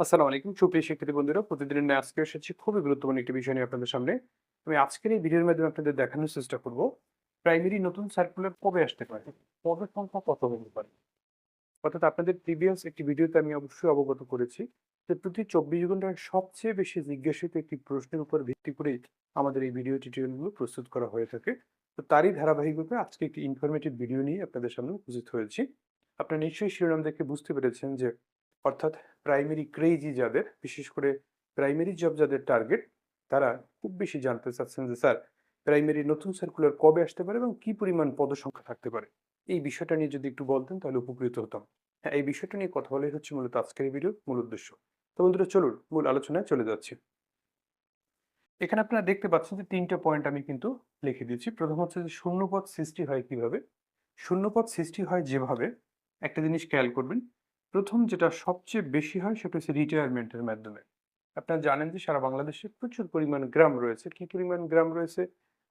আসসালামু আলাইকুম। সুপ্রিয় শিক্ষার্থী বন্ধুরা, প্রতিদিনের ন্যায় আজকে এসেছি খুবই গুরুত্বপূর্ণ একটি বিষয় নিয়ে আপনাদের সামনে। আমি আজকের এই ভিডিওর মাধ্যমে আপনাদের দেখানোর চেষ্টা করব, প্রাইমারি নতুন সার্কুলার কবে আসতে পারে, পদের সংখ্যা কত হতে পারে? অর্থাৎ আপনাদের প্রিভিয়াস একটি ভিডিওতে আমি অবশ্যই অবগত করেছি যে প্রতি চব্বিশ ঘন্টায় সবচেয়ে বেশি জিজ্ঞাসিত একটি প্রশ্নের উপর ভিত্তি করেই আমাদের এই ভিডিও টিউটোরিয়ালগুলো প্রস্তুত করা হয়ে থাকে। তো তারই ধারাবাহিকতায় আজকে একটি ইনফরমেটিভ ভিডিও নিয়ে আপনাদের সামনে উপস্থিত হয়েছি। আপনারা নিশ্চয়ই শিরোনাম দেখে বুঝতে পেরেছেন যে অর্থাৎ প্রাইমারি ক্রেজি যাদের, বিশেষ করে প্রাইমারি জব যাদের টার্গেট তারা খুব বেশি জানতে চাচ্ছেন যে, স্যার প্রাইমারি নতুন সার্কুলার কবে আসতে পারে এবং কি পরিমাণ পদসংখ্যা থাকতে পারে? এই বিষয়টা নিয়ে যদি একটু বলতেন, তাহলে উপকৃত হতাম। হ্যাঁ এই বিষয়টা নিয়ে কথা বলাই হচ্ছে মূলত আজকের এই ভিডিওর মূল উদ্দেশ্য। তো বন্ধুরা, চলুন মূল আলোচনায় চলে যাচ্ছি। এখানে আপনারা দেখতে পাচ্ছেন যে, তিনটা পয়েন্ট আমি কিন্তু লিখে দিয়েছি। প্রথম হচ্ছে যে, শূন্যপদ সৃষ্টি হয় কীভাবে? শূন্যপদ সৃষ্টি হয় যেভাবে, একটা জিনিস খেয়াল করবেন প্রথম যেটা সবচেয়ে বেশি হয় সেটা হচ্ছে রিটায়ারমেন্টের মাধ্যমে। আপনারা জানেন যে সারা বাংলাদেশে প্রচুর পরিমাণ গ্রাম রয়েছে। কি পরিমাণ গ্রাম রয়েছে?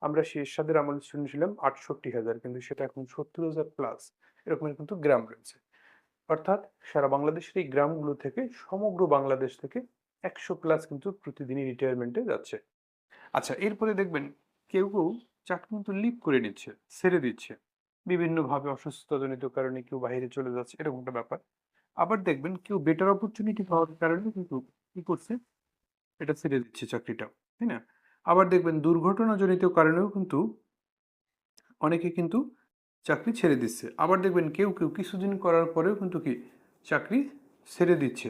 আমরা সেই এরশাদের আমলে শুনেছিলাম আটষট্টি হাজার, কিন্তু সেটা এখন সত্তর হাজার প্লাস এরকমের কিন্তু গ্রাম রয়েছে। অর্থাৎ সারা বাংলাদেশের এই গ্রামগুলো থেকে সমগ্র বাংলাদেশ থেকে একশো প্লাস কিন্তু প্রতিদিনই রিটায়ারমেন্টে যাচ্ছে। আচ্ছা এরপরে দেখবেন কেউ কেউ চাকরি কিন্তু লিভ করে নিচ্ছে, ছেড়ে দিচ্ছে। বিভিন্নভাবে অসুস্থতাজনিত কারণে কেউ বাইরে চলে যাচ্ছে, এরকম একটা ব্যাপার। আবার দেখবেন কেউ বেটার অপরচুনিটি পাওয়ার কারণে কিন্তু কি করছে? এটা ছেড়ে দিচ্ছে চাকরিটা, তাই না? আবার দেখবেন দুর্ঘটনাজনিত কারণেও কিন্তু অনেকে কিন্তু চাকরি ছেড়ে দিচ্ছে। আবার দেখবেন কেউ কেউ কিছুদিন করার পরেও কিন্তু কি চাকরি ছেড়ে দিচ্ছে।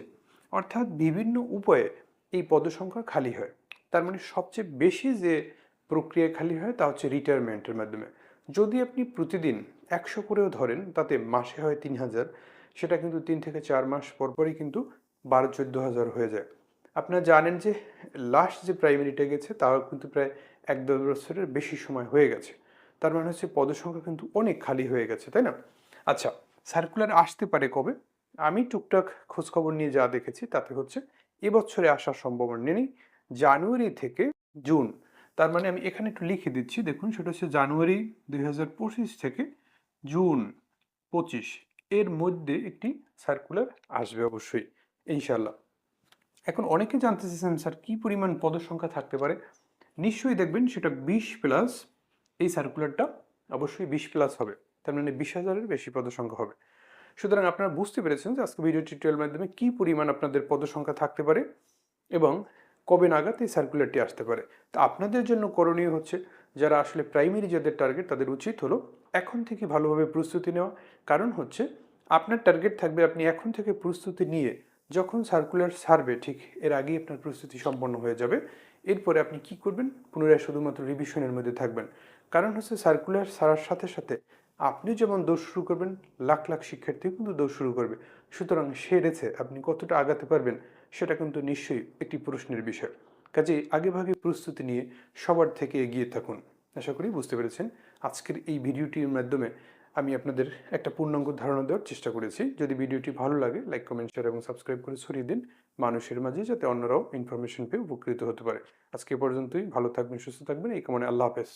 অর্থাৎ বিভিন্ন উপায়ে এই পদসংখ্যা খালি হয়। তার মানে সবচেয়ে বেশি যে প্রক্রিয়া খালি হয় তা হচ্ছে রিটায়ারমেন্টের মাধ্যমে। যদি আপনি প্রতিদিন একশো করেও ধরেন, তাতে মাসে হয় তিন হাজার, সেটা কিন্তু তিন থেকে চার মাস পরপরই কিন্তু বারো, চোদ্দ হাজার হয়ে যায়। আপনারা জানেন যে লাস্ট যে প্রাইমারিটা গেছে, তাও কিন্তু প্রায় এক, দেড় বছরের বেশি সময় হয়ে গেছে। তার মানে হচ্ছে পদসংখ্যা কিন্তু অনেক খালি হয়ে গেছে, তাই না? আচ্ছা সার্কুলার আসতে পারে কবে? আমি টুকটাক খোঁজখবর নিয়ে যা দেখেছি, তাতে হচ্ছে এবছরে আসার সম্ভাবনা নেই। জানুয়ারি থেকে জুন, তার মানে আমি এখানে একটু লিখে দিচ্ছি। দেখুন, সেটা হচ্ছে জানুয়ারি দুই হাজার পঁচিশ থেকে জুন পঁচিশ এর মধ্যে একটি সার্কুলার আসবে অবশ্যই ইনশাল্লাহ এখন অনেকে জানতে চেয়েছেন স্যার, কী পরিমাণ পদসংখ্যা থাকতে পারে? নিশ্চয়ই দেখবেন সেটা বিশ প্লাস এই সার্কুলারটা অবশ্যই বিশ প্লাস হবে। তার মানে বিশ হাজারের বেশি পদসংখ্যা হবে। সুতরাং আপনারা বুঝতে পেরেছেন যে আজকে ভিডিও টিউটোরিয়াল মাধ্যমে কী পরিমাণ আপনাদের পদসংখ্যা থাকতে পারে এবং কবে নাগাদ এই সার্কুলারটি আসতে পারে। তো আপনাদের জন্য করণীয় হচ্ছে যারা আসলে প্রাইমারি যাদের টার্গেট তাদের উচিত হলো এখন থেকে ভালোভাবে প্রস্তুতি নেওয়া। কারণ হচ্ছে আপনার টার্গেট থাকবে আপনি এখন থেকে প্রস্তুতি নিয়ে যখন সার্কুলার সারবে ঠিক এর আগেই আপনার প্রস্তুতি সম্পন্ন হয়ে যাবে। এরপরে আপনি কি করবেন? পুনরায় শুধুমাত্র রিভিশনের মধ্যে থাকবেন। কারণ হচ্ছে সার্কুলার সারার সাথে সাথে আপনি যেমন দৌড় শুরু করবেন, লাখ লাখ শিক্ষার্থী কিন্তু দৌড় শুরু করবে। সুতরাং সেরেছে আপনি কতটা আগাতে পারবেন সেটা কিন্তু নিশ্চয়ই একটি প্রশ্নের বিষয়। কাজেই আগেভাগে প্রস্তুতি নিয়ে সবার থেকে এগিয়ে থাকুন। আশা করি বুঝতে পেরেছেন। আজকের এই ভিডিওটির মাধ্যমে আমি আপনাদের একটা পূর্ণাঙ্গ ধারণা দেওয়ার চেষ্টা করেছি। যদি ভিডিওটি ভালো লাগে, লাইক, কমেন্ট শেয়ার এবং সাবস্ক্রাইব করে ছড়িয়ে দিন মানুষের মাঝে, যাতে অন্যরাও ইনফরমেশন পেয়ে উপকৃত হতে পারে। আজকে পর্যন্তই। ভালো থাকবেন, সুস্থ থাকবেন। এই কামনে আল্লাহ হাফেজ।